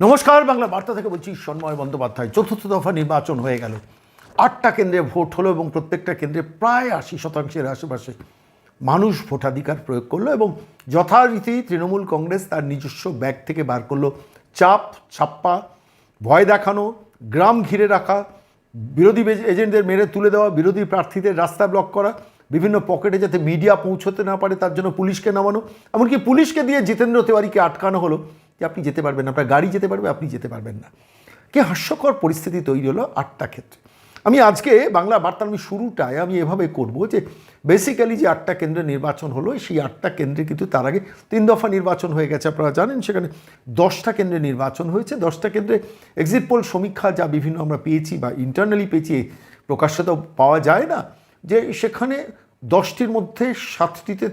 নমস্কার, বাংলা বার্তা থেকে বলছি সন্ময় বন্দ্যোপাধ্যায়। চতুর্থ দফা নির্বাচন হয়ে গেল। আটটা কেন্দ্রে ভোট হলো এবং প্রত্যেকটা কেন্দ্রে প্রায় আশি শতাংশের আশেপাশে মানুষ ভোটাধিকার প্রয়োগ করল এবং যথারীতি তৃণমূল কংগ্রেস তার নিজস্ব ব্যাগ থেকে বার করল। চাপ, ছাপ্পা, ভয় দেখানো, গ্রাম ঘিরে রাখা, বিরোধী এজেন্টদের মেরে তুলে দেওয়া, বিরোধী প্রার্থীদের রাস্তা ব্লক করা, বিভিন্ন পকেটে যাতে মিডিয়া পৌঁছতে না পারে তার জন্য পুলিশকে নামানো, এমনকি পুলিশকে দিয়ে জিতেন্দ্র তিওয়ারিকে আটকানো হলো। যে আপনি যেতে পারবেন না, আপনার গাড়ি যেতে পারবে, আপনি যেতে পারবেন না। কে হাস্যকর পরিস্থিতি তৈরি হলো আটটা ক্ষেত্রে। আমি আজকে বাংলা বার্তার আমি শুরুটায় আমি এভাবে করব যে বেসিক্যালি যে আটটা কেন্দ্রে নির্বাচন হলো, সেই আটটা কেন্দ্রে কিন্তু তার আগে তিন দফা নির্বাচন হয়ে গেছে, আপনারা জানেন, সেখানে দশটা কেন্দ্রে নির্বাচন হয়েছে। দশটা কেন্দ্রে এক্সিট পোল সমীক্ষা যা বিভিন্ন আমরা পেয়েছি বা ইন্টারনালি পেয়েছি প্রকাশ্যে তো পাওয়া যায় না। যে সেখানে দশটির মধ্যে সাতটিতে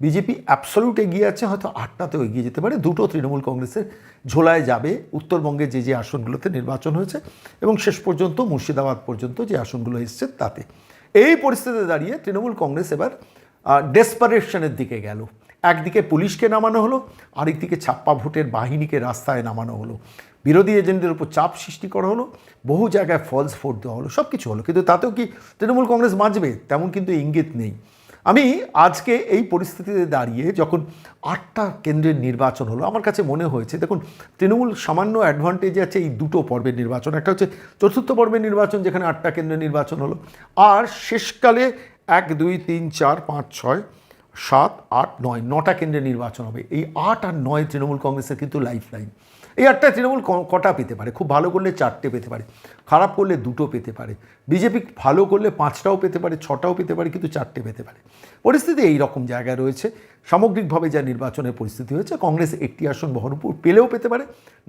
বিজেপি অ্যাবসলিউট এগিয়ে আছে, হয়তো আটটাতেও এগিয়ে যেতে পারে। দুটো তৃণমূল কংগ্রেসের ঝোলায় যাবে। উত্তরবঙ্গে যে যে আসনগুলোতে নির্বাচন হয়েছে এবং শেষ পর্যন্ত মুর্শিদাবাদ পর্যন্ত যে আসনগুলো এসছে তাতে। এই পরিস্থিতিতে দাঁড়িয়ে তৃণমূল কংগ্রেস এবার ডেসপারেশনের দিকে গেল। একদিকে পুলিশকে নামানো হলো, আরেকদিকে ছাপ্পা ভোটের বাহিনীকে রাস্তায় নামানো হলো। বিরোধী এজেন্টদের উপর চাপ সৃষ্টি করা হলো, বহু জায়গায় ফলস ভোট দেওয়া হলো সব কিছু হলো। কিন্তু তাতেও কি তৃণমূল কংগ্রেস বাঁচবে? তেমন কিন্তু ইঙ্গিত নেই। আমি আজকে এই পরিস্থিতিতে দাঁড়িয়ে যখন আটটা কেন্দ্রের নির্বাচন হলো, আমার কাছে মনে হয়েছে, দেখুন, তৃণমূল সামান্য অ্যাডভান্টেজ আছে এই দুটো পর্বের নির্বাচন। একটা হচ্ছে চতুর্থ পর্বের নির্বাচন, যেখানে আটটা কেন্দ্রের নির্বাচন হলো, আর শেষকালে এক, দুই, তিন, চার, পাঁচ, ছয়, সাত, আট, নয়, নটা কেন্দ্রে নির্বাচন হবে। এই আট আর নয় তৃণমূল কংগ্রেসের কিন্তু লাইফ লাইন এই আটটা তৃণমূল কটা পেতে পারে? খুব ভালো করলে চারটে পেতে পারে, খারাপ করলে দুটো পেতে পারে, বিজেপি ভালো করলে পাঁচটাও পেতে পারে, ছটাও পেতে পারে, কিন্তু চারটে পেতে পারে। পরিস্থিতি এই রকম জায়গায় রয়েছে। সামগ্রিকভাবে যা নির্বাচনের পরিস্থিতি হয়েছে, কংগ্রেস একটি আসন বহরমপুর পেলেও পেতে পারে,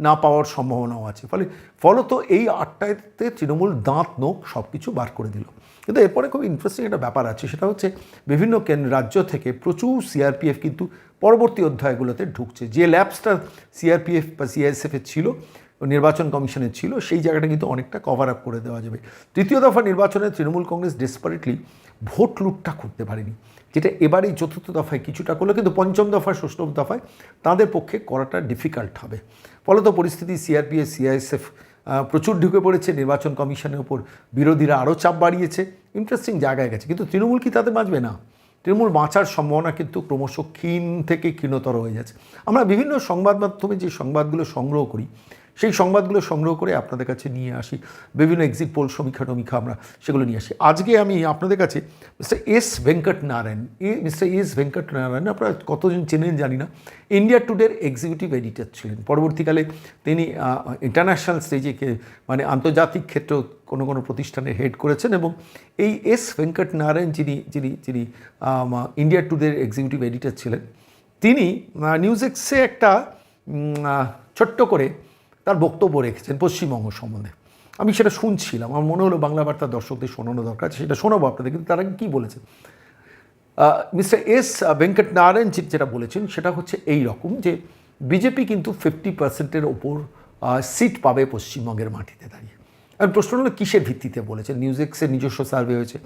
না পাওয়ার সম্ভাবনাও আছে। ফলে ফলত এই আটটাতে তৃণমূল দাঁত, নোখ সব কিছু বার করে দিল। কিন্তু এরপরে খুব ইন্টারেস্টিং একটা ব্যাপার আছে, সেটা হচ্ছে বিভিন্ন কেন্দ্র রাজ্য থেকে প্রচুর সিআরপিএফ কিন্তু পরবর্তী অধ্যায়গুলোতে ঢুকছে। যে ল্যাবসটা সিআরপিএফ বা সিআইএসএফের ছিল, নির্বাচন কমিশনের ছিল, সেই জায়গাটা কিন্তু অনেকটা কভার আপ করে দেওয়া যাবে। তৃতীয় দফা নির্বাচনে তৃণমূল কংগ্রেস ডেসপারেটলি ভোট লুটটা করতে পারেনি, যেটা এবারেই চতুর্থ দফায় কিছুটা করল, কিন্তু পঞ্চম দফায় ষষ্ঠ দফায় তাদের পক্ষে করাটা ডিফিকাল্ট হবে। ফলত পরিস্থিতি সিআরপিএফ সিআইএসএফ প্রচুর ঢুকে পড়েছে, নির্বাচন কমিশনের ওপর বিরোধীরা আরও চাপ বাড়িয়েছে ইন্টারেস্টিং জায়গায় গেছে। কিন্তু তৃণমূল কি তাতে বাঁচবে? না, তৃণমূল বাঁচার সম্ভাবনা কিন্তু ক্রমশ ক্ষীণ থেকে ক্ষীণতর হয়ে যাচ্ছে। আমরা বিভিন্ন সংবাদ মাধ্যমে যে সংবাদগুলো সংগ্রহ করি সেই সংবাদগুলো সংগ্রহ করে আপনাদের কাছে নিয়ে আসি। বিভিন্ন এক্সিট পোল সমীক্ষা টমীক্ষা আমরা সেগুলো নিয়ে আসি। আজকে আমি আপনাদের কাছে মিস্টার এস ভেঙ্কট নারায়ণ এ মিস্টার এস ভেঙ্কট নারায়ণ আপনারা কতজন চেনেন জানি না ইন্ডিয়া টুডের এক্সিকিউটিভ এডিটর ছিলেন। পরবর্তীকালে তিনি ইন্টারন্যাশনাল স্টেজে মানে আন্তর্জাতিক ক্ষেত্র কোনো কোনো প্রতিষ্ঠানের হেড করেছেন এবং এই এস ভেঙ্কট নারায়ণ যিনি যিনি যিনি ইন্ডিয়া টুডের এক্সিকিউটিভ এডিটর ছিলেন, তিনি নিউজ এক্সে একটা ছোট্ট করে তার বক্তব্য রেখেছেন পশ্চিমবঙ্গ সম্বন্ধে। আমি সেটা শুনছিলাম। আমার মনে হলো বাংলা বার্তার দর্শকদের শোনানো দরকার সেটা শোনাবো আপনাদের। কিন্তু তার কী বলেছেন? মিস্টার এস ভেঙ্কট নারায়ণ যেটা বলেছেন, সেটা হচ্ছে এই রকম যে বিজেপি কিন্তু ফিফটি পার্সেন্টের ওপর সিট পাবে পশ্চিমবঙ্গের মাটিতে দাঁড়িয়ে। আর প্রশ্ন হলো কিসের ভিত্তিতে বলেছেন? নিউজ এক্সের নিজস্ব সার্ভে হয়েছে।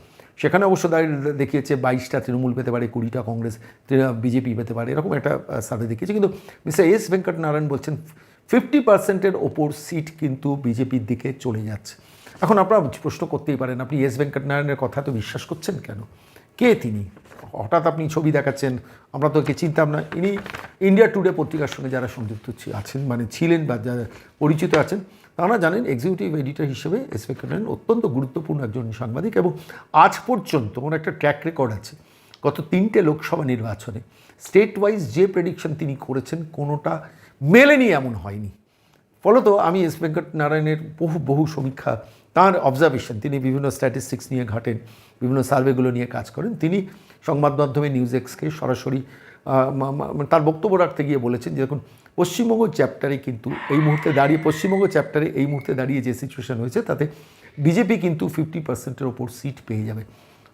সেখানে অবশ্য দাঁড়িয়ে দেখিয়েছে বাইশটা তৃণমূল পেতে পারে, কুড়িটা কংগ্রেস বিজেপি পেতে পারে, এরকম একটা সার্ভে দেখিয়েছে। কিন্তু মিস্টার এস ভেঙ্কট নারায়ণ বলছেন ফিফটি পার্সেন্টের ওপর সিট কিন্তু বিজেপির দিকে চলে যাচ্ছে। এখন আপনারা প্রশ্ন করতেই পারেন, আপনি এস ভেঙ্কট নারায়ণের কথা তো বিশ্বাস করছেন কেন? কে তিনি? হঠাৎ আপনি ছবি দেখাচ্ছেন, আমরা তো একে চিনতাম না। ইনি ইন্ডিয়া টুডে পত্রিকার সঙ্গে যারা সংযুক্ত আছেন মানে ছিলেন বা যারা পরিচিত আছেন, তারা জানেন এক্সিকিউটিভ এডিটর হিসেবে এস ভেঙ্কটেন অত্যন্ত গুরুত্বপূর্ণ একজন সাংবাদিক এবং আজ পর্যন্ত ওনার একটা ট্র্যাক রেকর্ড আছে। গত তিনটে লোকসভা নির্বাচনে স্টেট ওয়াইজ যে প্রেডিকশন তিনি করেছেন, কোনোটা মেলেনি এমন হয়নি। ফলত আমি এস ভেঙ্কট নারায়ণের বহু বহু সমীক্ষা তার অবজারভেশন তিনি বিভিন্ন স্ট্যাটিস্টিক্স নিয়ে ঘাটেন বিভিন্ন সার্ভেগুলো নিয়ে কাজ করেন। তিনি সংবাদ মাধ্যমে নিউজ এক্সকে সরাসরি আহ, মা- মা- তার বক্তব্য রাখতে গিয়ে বলেছেন যে দেখুন পশ্চিমবঙ্গ চ্যাপ্টারে কিন্তু এই মুহূর্তে দাঁড়িয়ে পশ্চিমবঙ্গ চ্যাপ্টারে এই মুহূর্তে দাঁড়িয়ে যে সিচুয়েশন হয়েছে তাতে বিজেপি কিন্তু ফিফটি পার্সেন্টের ওপর সিট পেয়ে যাবে।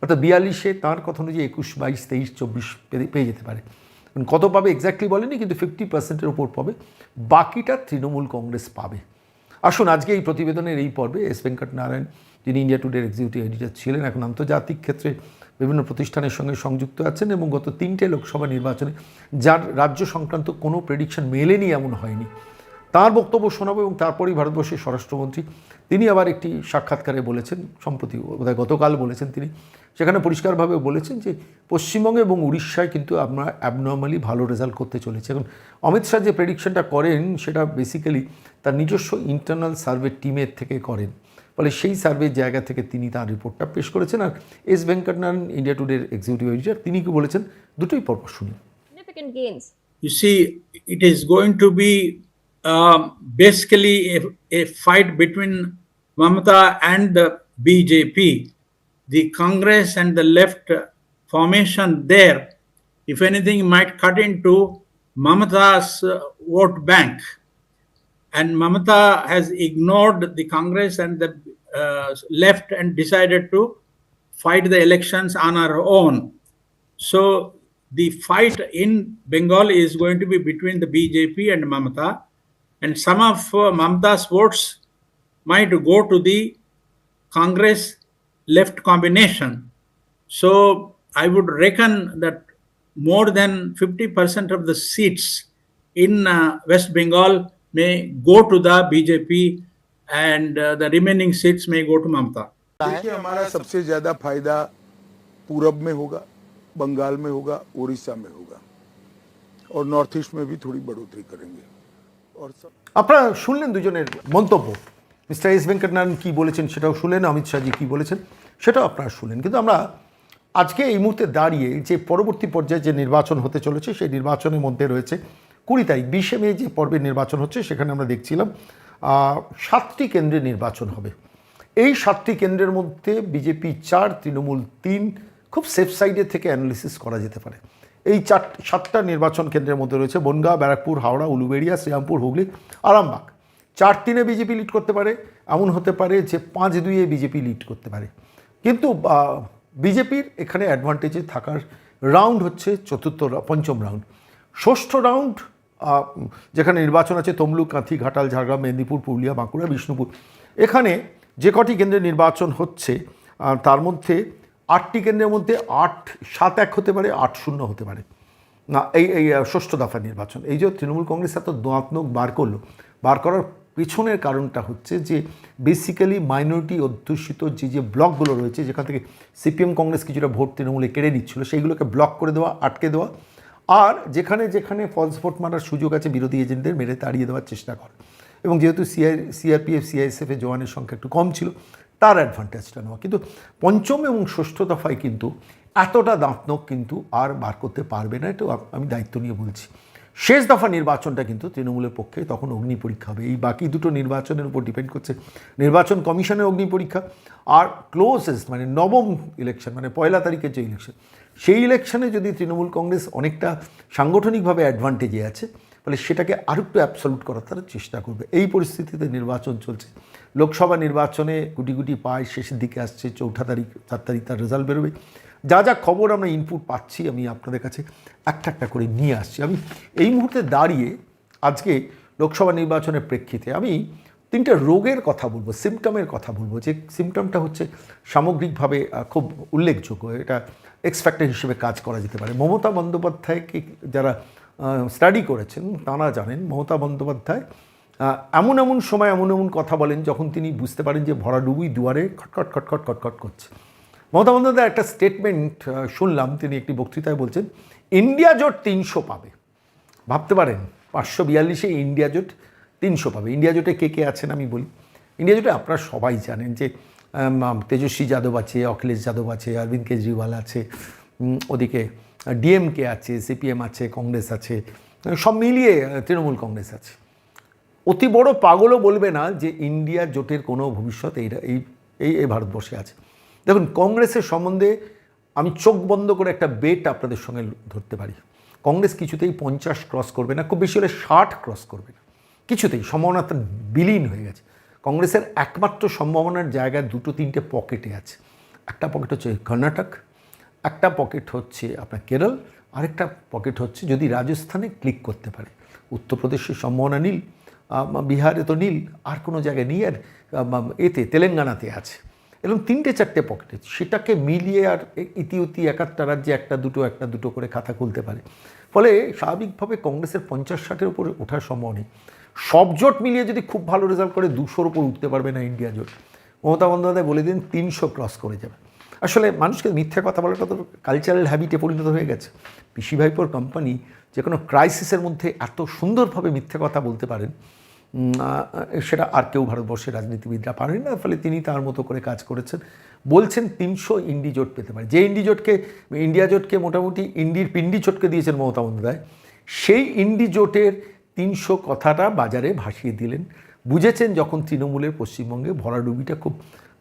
অর্থাৎ বিয়াল্লিশে তাঁর কথা অনুযায়ী একুশ বাইশ তেইশ চব্বিশ পেয়ে- যেতে পারে। কত পাবে এক্স্যাক্টলি বলেনি, কিন্তু ফিফটি পার্সেন্টের ওপর পাবে। বাকিটা তৃণমূল কংগ্রেস পাবে। আসুন, আজকে এই প্রতিবেদনের এই পর্বে এস ভেঙ্কট নারায়ণ যিনি ইন্ডিয়া টুডের এক্সিকিউটিভ এডিটর ছিলেন, এখন আন্তর্জাতিক ক্ষেত্রে বিভিন্ন প্রতিষ্ঠানের সঙ্গে সংযুক্ত আছেন এবং গত তিনটে লোকসভা নির্বাচনে যার রাজ্য সংক্রান্ত কোনো প্রেডিকশন মেলেনি, এমন হয়নি। তার বক্তব্য শোনাবো এবং তারপরেই ভারতবর্ষের স্বরাষ্ট্রমন্ত্রী তিনি আবার একটি সাক্ষাৎকারে বলেছেন সম্প্রতি বোধহয় গতকাল বলেছেন তিনি সেখানে পরিষ্কারভাবে বলেছেন যে পশ্চিমবঙ্গে এবং উড়িষ্যায় কিন্তু আমরা অ্যাবনর্মালি ভালো রেজাল্ট করতে চলেছে। এখন অমিত শাহ যে প্রেডিকশনটা করেন সেটা বেসিক্যালি তার নিজস্ব ইন্টারনাল সার্ভে টিমের থেকে করেন। ফলে সেই সার্ভের জায়গা থেকে তিনি তার রিপোর্টটা পেশ করেছেন। আর এস ভেঙ্কটনারায়ণ ইন্ডিয়া টুডের এক্সিকিউটিভ এডিটর তিনি কি বলেছেন দুটোই পরপর শুনি. You see, it is going to be um, basically a, a fight between Mamata and the BJP. The Congress and the left formation there, if anything, might cut into Mamata's uh, vote bank. And Mamata has ignored the Congress and the uh, left and decided to fight the elections on her own. So the fight in Bengal is going to be between the BJP and Mamata, and some of uh, Mamata's votes might go to the Congress left combination. So I would reckon that more than 50% of the seats in uh, West Bengal may go to the BJP, and uh, the remaining seats may go to Mamata. देखिए हमारा सबसे ज्यादा फायदा पूरब में होगा बंगाल में होगा उड़ीसा में होगा और नॉर्थ ईस्ट में भी थोड़ी बढ़ोतरी करेंगे और सब আপনারা শুনলেন দুজনের মন্তব্য। মিস্টার এস ভেঙ্কটনারায়ণ কী বলেছেন সেটাও শুনলেন, অমিত শাহজি কী বলেছেন সেটাও আপনারা শুনলেন। কিন্তু আমরা আজকে এই মুহূর্তে দাঁড়িয়ে যে পরবর্তী পর্যায়ে যে নির্বাচন হতে চলেছে, সেই নির্বাচনের মধ্যে রয়েছে কুড়ি তারিখ, বিশে মে যে পর্বে নির্বাচন হচ্ছে, সেখানে আমরা দেখছিলাম সাতটি কেন্দ্রে নির্বাচন হবে। এই সাতটি কেন্দ্রের মধ্যে বিজেপি চার, তৃণমূল তিন, খুব সেফ সাইডে থেকে অ্যানালিসিস করা যেতে পারে। এই চার, সাতটা নির্বাচন কেন্দ্রের মধ্যে রয়েছে বনগাঁ, ব্যারাকপুর, হাওড়া, উলুবেড়িয়া, শ্রীরামপুর, হুগলি, আরামবাগ। চার তিনে বিজেপি লিড করতে পারে। এমন হতে পারে যে পাঁচ দুইয়ে বিজেপি লিড করতে পারে। কিন্তু বিজেপির এখানে অ্যাডভান্টেজে থাকার রাউন্ড হচ্ছে চতুর্থ পঞ্চম রাউন্ড ষষ্ঠ রাউন্ড যেখানে নির্বাচন আছে তমলুক, কাঁথি, ঘাটাল, ঝাড়গ্রাম, মেদিনীপুর, পুরুলিয়া, বাঁকুড়া, বিষ্ণুপুর। এখানে যে কটি কেন্দ্রে নির্বাচন হচ্ছে তার মধ্যে আটটি কেন্দ্রের মধ্যে আট, সাত এক হতে পারে, আট শূন্য হতে পারে। না, এই এই ষষ্ঠ দফা নির্বাচন। এই যে তৃণমূল কংগ্রেস এত দাঁতনক বার করল, বার করার পেছনের কারণটা হচ্ছে যে বেসিক্যালি মাইনরিটি অধ্যুষিত যে যে ব্লকগুলো রয়েছে, যেখান থেকে সিপিএম কংগ্রেস কিছুটা ভোট তৃণমূলে কেড়ে নিচ্ছিল, সেইগুলোকে ব্লক করে দেওয়া, আটকে দেওয়া, আর যেখানে যেখানে ফলস ভোট মারার সুযোগ আছে, বিরোধী এজেন্টদের মেরে তাড়িয়ে দেওয়ার চেষ্টা করে। এবং যেহেতু সিআই সিআরপিএফ সিআইএসএফ এর জওয়ানের সংখ্যা একটু কম ছিল তার অ্যাডভান্টেজটা নেওয়া। কিন্তু পঞ্চম এবং ষষ্ঠ দফায় কিন্তু এতটা দাঁতনক কিন্তু আর বার করতে পারবে না এটা আমি দায়িত্ব নিয়ে বলছি। শেষ দফা নির্বাচনটা কিন্তু তৃণমূলের পক্ষে তখন অগ্নি পরীক্ষা হবে। এই বাকি দুটো নির্বাচনের উপর ডিপেন্ড করছে নির্বাচন কমিশনের অগ্নি পরীক্ষা আর ক্লোজেস্ট মানে নবম ইলেকশন মানে পয়লা তারিখের যে ইলেকশন সেই ইলেকশনে যদি তৃণমূল কংগ্রেস অনেকটা সাংগঠনিকভাবে অ্যাডভান্টেজে আছে ফলে সেটাকে আরেকটু অ্যাবসলুট করার তারা চেষ্টা করবে। এই পরিস্থিতিতে নির্বাচন চলছে। লোকসভা নির্বাচনে গুটি গুটি পায়, শেষের দিকে আসছে, চৌঠা তারিখ, চার তারিখ তার রেজাল্ট বেরোবে। যা যা খবর আমরা ইনপুট পাচ্ছি, আমি আপনাদের কাছে একটা একটা করে নিয়ে আসছি। আমি এই মুহূর্তে দাঁড়িয়ে আজকে লোকসভা নির্বাচনের প্রেক্ষিতে আমি তিনটে রোগের কথা বলব সিমটমের কথা বলব। যে সিমটমটা হচ্ছে সামগ্রিকভাবে খুব উল্লেখযোগ্য। এটা এক্সফ্যাক্টর হিসেবে কাজ করা যেতে পারে। মমতা বন্দ্যোপাধ্যায়কে যারা স্টাডি করেছেন, তারা জানেন মমতা বন্দ্যোপাধ্যায় এমন এমন সময় এমন এমন কথা বলেন যখন তিনি বুঝতে পারেন যে ভরাডুবুই দুয়ারে খটখট খটখট খটখট করছে। মমতা বন্দ্যোপাধ্যায় একটা স্টেটমেন্ট শুনলাম, তিনি একটি বক্তৃতায় বলছেন, ইন্ডিয়া জোট তিনশো পাবে। ভাবতে পারেন, পাঁচশো বিয়াল্লিশে ইন্ডিয়া জোট তিনশো পাবে। ইন্ডিয়া জোটে কে কে আছেন আমি বলি। ইন্ডিয়া জোটে আপনারা সবাই জানেন যে তেজস্বী যাদব আছে, অখিলেশ যাদব আছে, অরবিন্দ কেজরিওয়াল আছে ওদিকে ডিএমকে আছে, সিপিএম আছে, কংগ্রেস আছে, সব মিলিয়ে তৃণমূল কংগ্রেস আছে। অতি বড় পাগলও বলবে না যে ইন্ডিয়া জোটের কোনো ভবিষ্যৎ এই এই এই ভারতবর্ষে আছে। দেখুন, কংগ্রেসের সম্বন্ধে আমি চোখ বন্ধ করে একটা বেট আপনাদের সঙ্গে ধরতে পারি। কংগ্রেস কিছুতেই পঞ্চাশ ক্রস করবে না, খুব বেশি হলে ষাট ক্রস করবে না। কিছুতেই, সম্ভাবনা তার বিলীন হয়ে গেছে। কংগ্রেসের একমাত্র সম্ভাবনার জায়গায় দুটো তিনটে পকেটে আছে। একটা পকেট হচ্ছে কর্ণাটক, একটা পকেট হচ্ছে আপনার কেরল, আরেকটা পকেট হচ্ছে যদি রাজস্থানে ক্লিক করতে পারে। উত্তরপ্রদেশের সম্ভাবনা নীল বিহারে তো নীল, আর কোনো জায়গায় নেই, আর এতে, তেলেঙ্গানাতে আছে। এরকম তিনটে চারটে পকেটে, সেটাকে মিলিয়ে আর ইতিউতি এক রাজ্যে একটা দুটো একটা দুটো করে খাতা খুলতে পারে। ফলে স্বাভাবিকভাবে কংগ্রেসের পঞ্চাশ ষাটের উপরে ওঠার সম্ভব নেই। সব জোট মিলিয়ে যদি খুব ভালো রেজাল্ট করে, দুশোর ওপর উঠতে পারবে না ইন্ডিয়া জোট। মমতা বন্দ্যোপাধ্যায় বলে দিন, তিনশো ক্রস করে যাবে। আসলে মানুষকে মিথ্যা কথা বলাটা তো কালচারাল হ্যাবিটে পরিণত হয়ে গেছে। পিসি ভাইপোর কোম্পানি যে কোনো ক্রাইসিসের মধ্যে এত সুন্দরভাবে মিথ্যা কথা বলতে পারেন সেটা আর কেউ ভারতবর্ষের রাজনীতিবিদরা পারেন না, ফলে তিনি তার মতো করে কাজ করেছেন। বলছেন তিনশো ইন্ডি জোট পেতে পারে। যে ইন্ডি জোটকে, ইন্ডিয়া জোটকে মোটামুটি ইন্ডির পিন্ডি চটকে দিয়েছেন মমতা বন্দ্যোপাধ্যায়, সেই ইন্ডি জোটের তিনশো কথাটা বাজারে ভাসিয়ে দিলেন। বুঝেছেন যখন তৃণমূলের পশ্চিমবঙ্গে ভরাডুবিটা খুব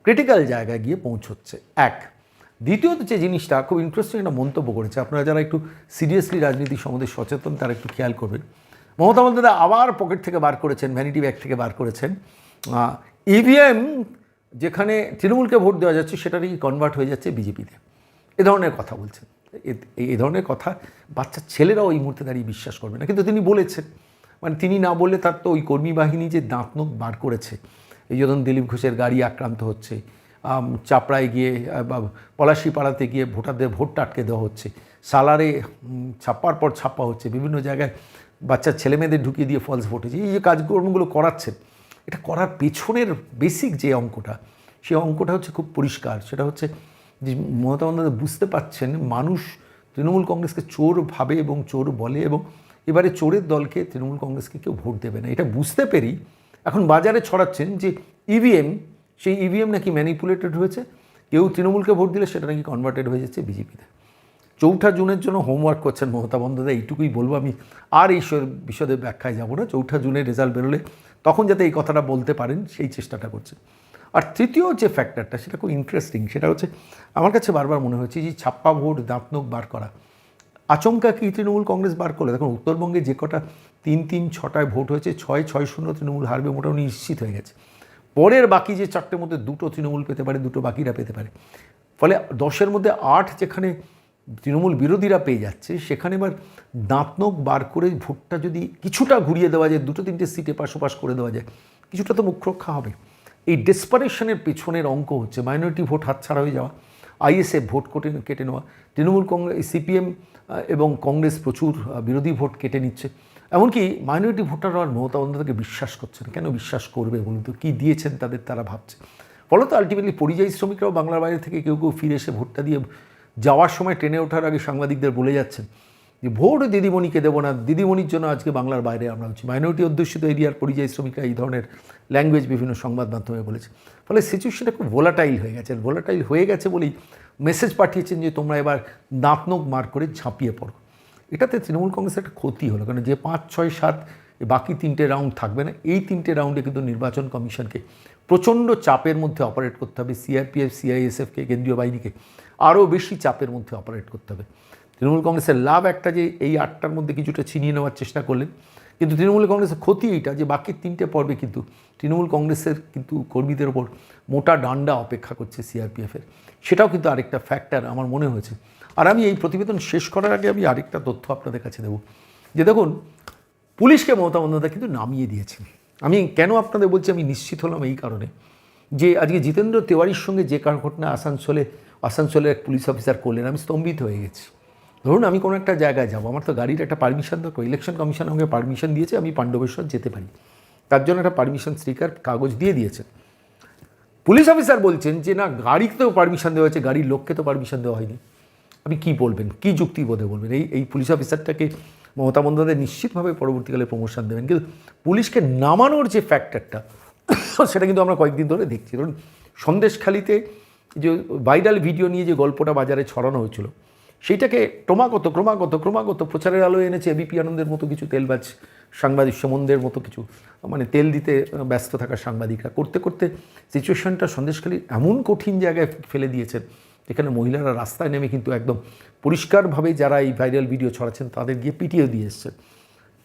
ক্রিটিক্যাল জায়গায় গিয়ে পৌঁছচ্ছে। এক। দ্বিতীয়ত যে জিনিসটা, খুব ইন্টারেস্টিং একটা মন্তব্য করেছে। আপনারা যারা একটু সিরিয়াসলি রাজনীতি সম্বন্ধে সচেতন, তারা একটু খেয়াল করবেন। মমতা বন্দ্যোপাধ্যায় আবার পকেট থেকে বার করেছেন ভ্যানিটি ব্যাগ থেকে বার করেছেন। ইভিএম যেখানে তৃণমূলকে ভোট দেওয়া যাচ্ছে সেটারই কনভার্ট হয়ে যাচ্ছে বিজেপিতে এ ধরনের কথা বলছেন। এই ধরনের কথা বাচ্চা ছেলেরাও এই মুহূর্তে দাঁড়িয়ে বিশ্বাস করবে না। কিন্তু তিনি বলেছেন মানে তিনি না বললে তার তো ওই কর্মী বাহিনী যে দাঁত নখ বার করেছে, এই যখন দিলীপ ঘোষের গাড়ি আক্রান্ত হচ্ছে চাপড়ায় গিয়ে বা পলাশি পাড়াতে গিয়ে ভোটারদের ভোটটা আটকে দেওয়া হচ্ছে, সালারে ছাপ্পার পর ছাপ্পা হচ্ছে, বিভিন্ন জায়গায় বাচ্চা ছেলেমেয়েদের ঢুকিয়ে দিয়ে ফলস ভোট হচ্ছে এই যে কাজকর্মগুলো করাচ্ছেন এটা করার পেছনের বেসিক যে অঙ্কটা, সেই অঙ্কটা হচ্ছে খুব পরিষ্কার। সেটা হচ্ছে যে মমতা বন্দ্যোপাধ্যায় বুঝতে পারছেন মানুষ তৃণমূল কংগ্রেসকে চোর ভাবে এবং চোর বলে এবং এবারে চোরের দলকে তৃণমূল কংগ্রেসকে কেউ ভোট দেবে না। এটা বুঝতে পেরেই এখন বাজারে ছড়াচ্ছেন যে ইভিএম সেই ইভিএম নাকি ম্যানিপুলেটেড হয়েছে। কেউ তৃণমূলকে ভোট দিলে সেটা নাকি কনভার্টেড হয়ে যাচ্ছে বিজেপিতে চৌঠা জুনের জন্য হোমওয়ার্ক করছেন মমতা বন্দ্যোপাধ্যায়, এইটুকুই বলব আমি। আর এই বিশদে ব্যাখ্যায় যাব না, চৌঠা জুনের রেজাল্ট বেরোলে তখন যাতে এই কথাটা বলতে পারেন, সেই চেষ্টাটা করছেন। আর তৃতীয় যে ফ্যাক্টরটা সেটা খুব ইন্টারেস্টিং সেটা হচ্ছে আমার কাছে বারবার মনে হচ্ছে যে ছাপ্পা ভোট দাঁতনক বার করা। আচমকা কি তৃণমূল কংগ্রেস বার করল? দেখুন, উত্তরবঙ্গে যে কটা তিন তিন ছটায় ভোট হয়েছে, ছয় ছয় শূন্য তৃণমূল হারবে মোটামুটি নিশ্চিত হয়ে গেছে। পরের বাকি যে চারটের মধ্যে দুটো তৃণমূল পেতে পারে, দুটো বাকিরা পেতে পারে। ফলে দশের মধ্যে আট যেখানে তৃণমূল বিরোধীরা পেয়ে যাচ্ছে, সেখানে এবার দাঁতনক বার করে ভোটটা যদি কিছুটা ঘুরিয়ে দেওয়া যায়, দুটো তিনটে সিটে পাশোপাশ করে দেওয়া যায়, কিছুটা তো মুখ রক্ষা হবে। এই ডেসপারেশনের পেছনের অঙ্ক হচ্ছে মাইনরিটি ভোট হাতছাড়া হয়ে যাওয়া আইএসএফ ভোট কেটে কেটে নেওয়া, তৃণমূল কংগ্রেস সিপিএম এবং কংগ্রেস প্রচুর বিরোধী ভোট কেটে নিচ্ছে। এমনকি মাইনরিটি ভোটাররা মমতা বন্দ্যোপাধ্যায়কে বিশ্বাস করছে না। কেন বিশ্বাস করবে বলুন তো? কী দিয়েছেন তাদের তারা ভাবছে? ফলত আলটিমেটলি পরিযায়ী শ্রমিকরাও বাংলার বাইরে থেকে কেউ কেউ ফিরে এসে ভোটটা দিয়ে যাওয়ার সময় ট্রেনে ওঠার আগে সাংবাদিকদের বলে যাচ্ছেন যে, ভোট দিদিমণিকে দেবো না। দিদিমণির জন্য আজকে বাংলার বাইরে আমরা হচ্ছি। মাইনরিটি অধ্যুষিত এরিয়ার পরিযায়ী শ্রমিকরা এই ধরনের ল্যাঙ্গুয়েজ বিভিন্ন সংবাদ মাধ্যমে বলেছে। ফলে সিচুয়েশনটা খুব ভোলাটাইল হয়ে গেছে। ভোলাটাইল হয়ে গেছে বলেই মেসেজ পাঠিয়েছেন যে, তোমরা এবার দাঁতনক মার করে ঝাঁপিয়ে পড়ো। এটাতে তৃণমূল কংগ্রেসের একটা ক্ষতি হলো। কারণ যে পাঁচ, ছয়, সাত বাকি তিনটে রাউন্ড থাকবে না, এই তিনটে রাউন্ডে কিন্তু নির্বাচন কমিশনকে প্রচণ্ড চাপের মধ্যে অপারেট করতে হবে। সিআরপিএফ সিআইএসএফকে কেন্দ্রীয় বাহিনীকে। আরও বেশি চাপের মধ্যে অপারেট করতে হবে। তৃণমূল কংগ্রেসের লাভ একটা যে এই আটটার মধ্যে কিছুটা ছিনিয়ে নেওয়ার চেষ্টা করলেন। কিন্তু তৃণমূল কংগ্রেসের ক্ষতি এইটা যে বাকি তিনটে পর্বে কিন্তু তৃণমূল কংগ্রেসের কিন্তু কর্মীদের ওপর মোটা ডান্ডা অপেক্ষা করছে সিআরপিএফের সেটাও কিন্তু আরেকটা ফ্যাক্টর আমার মনে হয়েছে। আর আমি এই প্রতিবেদন শেষ করার আগে আমি আরেকটা তথ্য আপনাদের কাছে দেবো। যে দেখুন, পুলিশকে মমতা বন্দ্যোপাধ্যায় কিন্তু নামিয়ে দিয়েছেন। আমি কেন আপনাদের বলছি আমি নিশ্চিত হলাম এই কারণে। যে আজকে জিতেন্দ্র তেওয়ারির সঙ্গে যে কার ঘটনা আসানসোলে আসানসোলের এক পুলিশ অফিসার করলেন, আমি স্তম্ভিত হয়ে গেছি। ধরুন আমি কোনো একটা জায়গায় যাব, আমার তো গাড়ির একটা পারমিশন দরকার ইলেকশন কমিশন আমাকে পারমিশন দিয়েছে, আমি পাণ্ডবেশ্বর যেতে পারি। তার জন্য একটা পারমিশন স্টিকার কাগজ দিয়ে দিয়েছেন পুলিশ অফিসার বলছেন যে, না গাড়িতেও পারমিশন দেওয়া হয়েছে, গাড়ির লোককে তো পারমিশন দেওয়া হয়নি। আপনি কী বলবেন? কী যুক্তি বোধে বলবেন? এই এই পুলিশ অফিসারটাকে মমতা বন্দ্যোপাধ্যায় নিশ্চিতভাবে পরবর্তীকালে প্রমোশন দেবেন। কিন্তু পুলিশকে নামানোর যে ফ্যাক্টরটা সেটা কিন্তু আমরা কয়েকদিন ধরে দেখছি। ধরুন, সন্দেশখালিতে যে ভাইরাল ভিডিও নিয়ে যে গল্পটা বাজারে ছড়ানো হয়েছিল, সেইটাকে ক্রমাগত ক্রমাগত ক্রমাগত প্রচারের আলো এনেছে এবিপি আনন্দের মতো কিছু তেলবাজ সাংবাদিক সমন্দের মতো কিছু মানে তেল দিতে ব্যস্ত থাকা সাংবাদিকরা। করতে করতে সিচুয়েশনটা সন্দেশখালী এমন কঠিন জায়গায় ফেলে দিয়েছেন, যেখানে মহিলারা রাস্তায় নেমে কিন্তু একদম পরিষ্কারভাবে যারা এই ভাইরাল ভিডিও ছড়াচ্ছেন তাদের গিয়ে পিটিয়ে দিয়ে এসছেন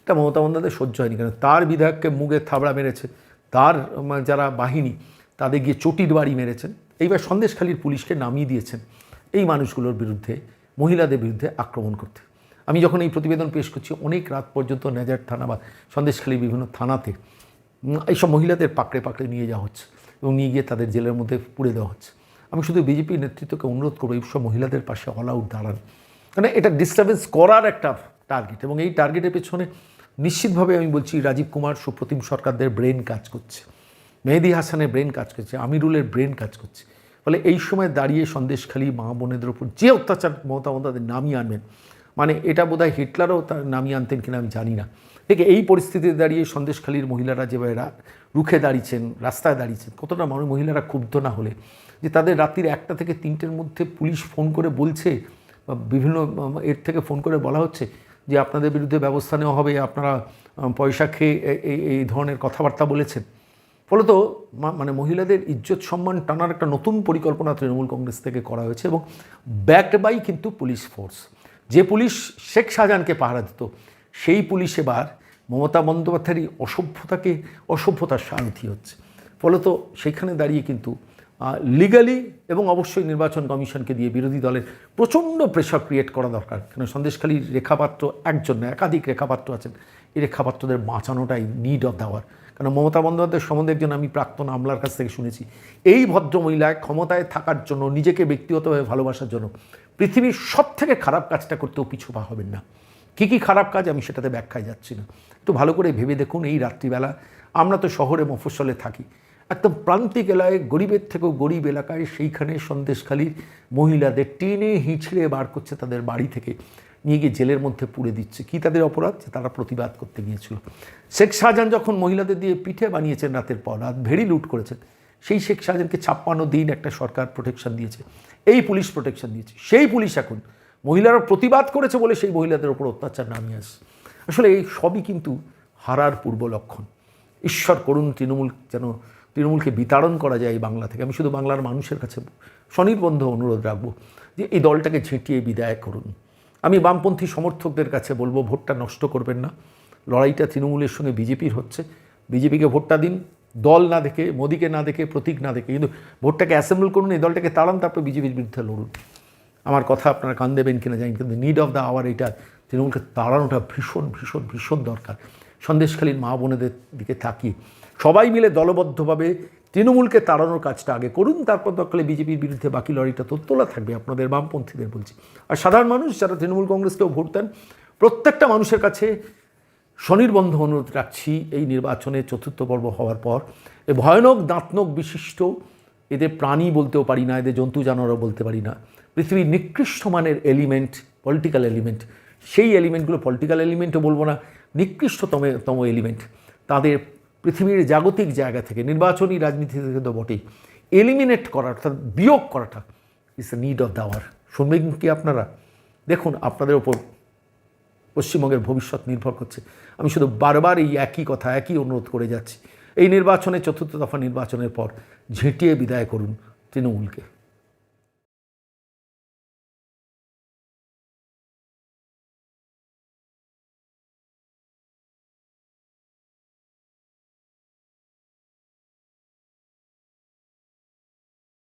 এটা মমতা বন্দ্যোপাধ্যায় সহ্য হয়নি কারণ তার বিধায়ককে মুগে থাবড়া মেরেছে, তার মানে যারা বাহিনী, তাদের গিয়ে চটির বাড়ি মেরেছেন। এইবার সন্দেশখালীর পুলিশকে নামিয়ে দিয়েছেন এই মানুষগুলোর বিরুদ্ধে, মহিলাদের বিরুদ্ধে আক্রমণ করতে। আমি যখন এই প্রতিবেদন পেশ করছি, অনেক রাত পর্যন্ত নেজার থানা বা সন্দেশখালীর বিভিন্ন থানাতে এইসব মহিলাদের পাকড়ে পাকড়ে নিয়ে যাওয়া হচ্ছে এবং নিয়ে গিয়ে তাদের জেলের মধ্যে পুড়ে দেওয়া হচ্ছে। আমি শুধু বিজেপি নেতৃত্বকে অনুরোধ করব, এইসব মহিলাদের পাশে অল আউট দাঁড়ান। মানে এটা ডিস্টার্বেন্স করার একটা টার্গেট এবং এই টার্গেটের পেছনে নিশ্চিতভাবে আমি বলছি রাজীব কুমার, সুপ্রতিম সরকারদের ব্রেন কাজ করছে। মেহেদি হাসানের ব্রেন কাজ করছে, আমিরুলের ব্রেন কাজ করছে। ফলে এই সময় দাঁড়িয়ে সন্দেশখালী মা বোনেদের উপর যে অত্যাচার মমতা বন্দ্যোপাধ্যায় নামিয়ে আনবেন মানে এটা বোধহয় হিটলারও তার নামিয়ে আনতেন কিনা আমি জানি না। ঠিক এই পরিস্থিতিতে দাঁড়িয়ে সন্দেশখালীর মহিলারা যেভাবে রুখে দাঁড়িয়েছেন, রাস্তায় দাঁড়িয়েছেন, কতটা মানুষ, মহিলারা ক্ষুব্ধ না হলে, যে তাদের রাত্রির একটা থেকে তিনটের মধ্যে পুলিশ ফোন করে বলছে, বা বিভিন্ন এর থেকে ফোন করে বলা হচ্ছে যে আপনাদের বিরুদ্ধে ব্যবস্থা নেওয়া হবে, আপনারা পয়সা খেয়ে এই ধরনের কথাবার্তা বলেছেন। ফলত মানে মহিলাদের ইজ্জত সম্মান টানার একটা নতুন পরিকল্পনা তৃণমূল কংগ্রেস থেকে করা হয়েছে এবং ব্যাকড বাই কিন্তু পুলিশ ফোর্স যে পুলিশ শেখ শাহজাহানকে পাহারা দিত, সেই পুলিশ এবার মমতা বন্দ্যোপাধ্যায়েরই অসভ্যতাকে, অসভ্যতার সারথি হচ্ছে। ফলত সেইখানে দাঁড়িয়ে কিন্তু লিগালি এবং অবশ্যই নির্বাচন কমিশনকে দিয়ে বিরোধী দলের প্রচণ্ড প্রেশার ক্রিয়েট করা দরকার। কেন সন্দেশখালীর রেখাপাত্র একজন না, একাধিক রেখাপাত্র আছেন। এই রেখাপাত্রদের বাঁচানোটাই নিড অফ দেওয়ার কারণ মমতা বন্দ্যোপাধ্যায়ের সম্বন্ধে একজন আমি প্রাক্তন আমলার কাছ থেকে শুনেছি। এই ভদ্রমহিলা ক্ষমতায় থাকার জন্য নিজেকে ব্যক্তিগতভাবে ভালোবাসার জন্য পৃথিবীর সব থেকে খারাপ কাজটা করতেও পিছু পা হবেন না। কী কী খারাপ কাজ আমি সেটাতে ব্যাখ্যায় যাচ্ছি না। একটু ভালো করে ভেবে দেখুন এই রাত্রিবেলা। আমরা তো শহরে মফস্বলে থাকি। একদম প্রান্তিক এলাকায়, গরিবের থেকেও গরিব এলাকায় সেইখানে সন্দেশখালীর মহিলাদের টেনে হিঁচড়ে বার করছে তাদের বাড়ি থেকে। নিয়ে গিয়ে জেলের মধ্যে পুড়ে দিচ্ছে। কি তাদের অপরাধ? যে তারা প্রতিবাদ করতে গিয়েছিল। শেখ শাহজাহান যখন মহিলাদের দিয়ে পিঠে বানিয়েছেন রাতের পর, রাত ভেড়ি লুট করেছেন, সেই শেখ শাহজাহানকে ছাপ্পান্ন দিন একটা সরকার প্রোটেকশন দিয়েছে। এই পুলিশ প্রোটেকশন দিয়েছে। সেই পুলিশ এখন মহিলারা প্রতিবাদ করেছে বলে সেই মহিলাদের ওপর অত্যাচার নামিয়ে আসে আসলে এই সবই কিন্তু হারার পূর্ব লক্ষণ। ঈশ্বর করুন তৃণমূল যেন তৃণমূলকে বিতাড়ন করা যায় এই বাংলা থেকে। আমি শুধু বাংলার মানুষের কাছে স্বনির্বন্ধ অনুরোধ রাখব যে এই দলটাকে ঝেঁটিয়ে বিদায় করুন। আমি বামপন্থী সমর্থকদের কাছে বলব, ভোটটা নষ্ট করবেন না। লড়াইটা তৃণমূলের সঙ্গে বিজেপির হচ্ছে। বিজেপিকে ভোটটা দিন। দল না দেখে, মোদিকে না দেখে, প্রতীক না দেখে। কিন্তু ভোটটাকে অ্যাসেম্বল করুন, এই দলটাকে তাড়ান, তারপর বিজেপির বিরুদ্ধে লড়ুন। আমার কথা আপনারা কান দেবেন কিনা জানি কিন্তু নিড অফ দ্য আওয়ার এটা তৃণমূলকে তাড়ানোটা ভীষণ ভীষণ ভীষণ দরকার। সন্দেশখালীর মা বোনেদের দিকে তাকিয়ে। সবাই মিলে দলবদ্ধভাবে তৃণমূলকে তাড়ানোর কাজটা আগে করুন, তারপর দরকারে বিজেপির বিরুদ্ধে বাকি লড়াইটা তো তোলা থাকবে, আপনাদের বামপন্থীদের বলছি। আর সাধারণ মানুষ যারা তৃণমূল কংগ্রেসকেও ভোট দেন, প্রত্যেকটা মানুষের কাছে স্বনির্বন্ধ অনুরোধ রাখছি এই নির্বাচনে চতুর্থ পর্ব হওয়ার পর। এ ভয়ানক দাঁতনক বিশিষ্ট, এদের প্রাণী বলতেও পারি না, এদের জন্তু জানোয়ারও বলতে পারি না। পৃথিবীর নিকৃষ্ট মানের এলিমেন্ট পলিটিক্যাল এলিমেন্ট সেই এলিমেন্টগুলো পলিটিক্যাল এলিমেন্টও বলব না, নিকৃষ্টতম, তম এলিমেন্ট তাদের পৃথিবীর জাগতিক জায়গা থেকে, নির্বাচনী রাজনীতি থেকে তো বটেই। এলিমিনেট করা, অর্থাৎ বিয়োগ করাটা ইজ দ্য নিড অফ দাওয়ার শুনবেন কি আপনারা? দেখুন, আপনাদের ওপর পশ্চিমবঙ্গের ভবিষ্যৎ নির্ভর করছে। আমি শুধু বারবার এই একই কথা, একই অনুরোধ করে যাচ্ছি। এই নির্বাচনে চতুর্থ দফা নির্বাচনের পর ঝেঁটিয়ে বিদায় করুন তৃণমূলকে।